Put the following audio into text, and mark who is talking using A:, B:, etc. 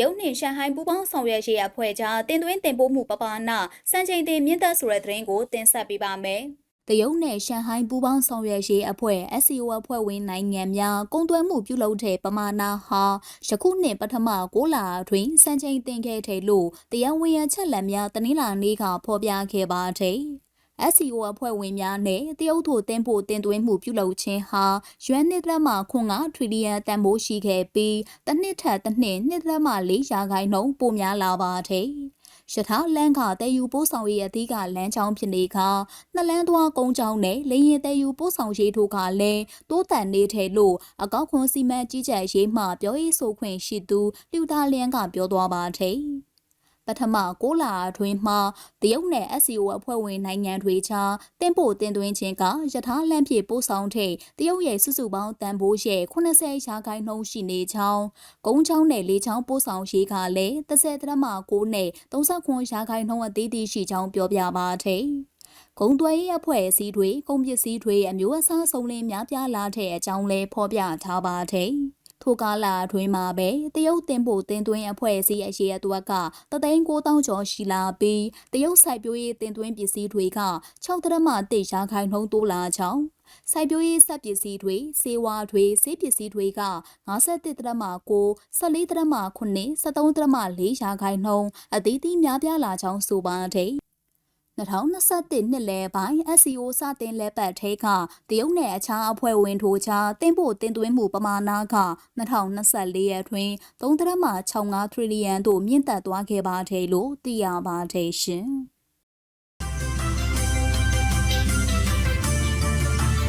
A: ရုတ်နှင့်ရှန်ဟိုင်းပူးပေါင်းဆောင်ရွက်ရေးအဖွဲ့ကြားတင်သွင်းတင်ပို့မှုပပနာစံချိန်တင်မြင့်တက်ဆိုတဲ့သတင်းကိုတင်ဆက်ပေးပါမယ်။တရုတ်နဲ့ရှန်ဟိုင်းပူးပေါင်းဆောင်ရွက်ရေးအဖွဲ့ SCO အဖွဲ့ဝင်နိုင်ငံများကုန်သွယ်မှုပြုလုပ်တဲ့ပမာဏဟာယခုနှစ်ပထမ6လအတွင်းစံချိန်တင်ခဲ့တယ်လို့တရားဝင်ရချက်လက်များတနင်္လာနေ့ကဖော်ပြခဲ့ပါတယ်။ SEO အဖွဲ့ဝင်များနဲ့တရုတ်ထိုတင်ဖို့တင်သွင်းမှုပြုလုပ်ခြင်းဟာရွမ်နှစ်သက်မှခွန်ကထရီလီယံတန်ဖိုးရှိခဲ့ပြီးတစ်နှစ်ထက်တစ်နှစ်နှစ်သက်မှ၄ရာခိုင်နှုန်းပိုများလာပါတယ်။ရထားလမ်းကတည်ယူပို့ဆောင်ရေးအသီးကလမ်းကြောင်းဖြစ်နေကနှစ်လမ်းသွားကုန်းကြောင်းနဲ့လေရင်တည်ယူပို့ဆောင်ရေးတို့ကလည်းတိုးတန်နေတယ်လို့အကောက်ခွန်စီမံကြီးကြပ်ရေးမှပြောရေးဆိုခွင့်ရှိသူလူသားလင်းကပြောသွားပါတယ်။ ပထမ6လအတွင်းမှာတရုတ်နဲ့ SCO အဖွဲ့ဝင်နိုင်ငံတွေကြားတင်ပို့တင်သွင်းခြင်းကယထာလန့်ဖြစ်ပို့ဆောင်တဲ့တရုတ်ရဲ့စုစုပေါင်းတန်ဖိုးရဲ့80ရာခိုင်နှုန်းရှိနေကြောင်းကုန်းချောင်းနဲ့လေချောင်းပို့ဆောင်ရေးကလည်း30.6နဲ့39ရာခိုင်နှုန်းအသေးသေးရှိကြောင်းပြောပြပါတယ်။ဂုံသွဲရေးအဖွဲ့အစည်းတွေကုန်ပစ္စည်းတွေအမျိုးအစားစုံလင်များပြားလာတဲ့အကြောင်းလဲဖော်ပြထားပါတယ်။ ထိုကာလအတွင်းမှာပဲတရုတ်တင်ပို့တင်သွင်းအဖွဲ့အစည်းအရေးအသွက်ကတသိန်း9000ကျော်ရှိလာပြီးတရုတ်စိုက်ပျိုးရေးတင်သွင်းပစ္စည်းတွေက6တရမတိရာခိုင်နှုန်းတိုးလာကြောင်းစိုက်ပျိုးရေးစက်ပစ္စည်းတွေစေဝါတွေဆေးပစ္စည်းတွေက51တရမ9 14တရမ9 73တရမ4ရာခိုင်နှုန်းအသီးသီးများပြားလာကြောင်းဆိုပါတယ် 2021နှစ်လယ်ပိုင်း SEO စတင်လက်ပတ်ထဲကတရုတ်နဲ့အခြားအဖွဲ့ဝင်တို့ကြားတင်ပို့တင်သွင်းမှုပမာဏက2024ရက်တွင်3.65ထရီလီယံသို့မြင့်တက်သွားခဲ့ပါတယ်လို့သိရပါတယ်ရှင်။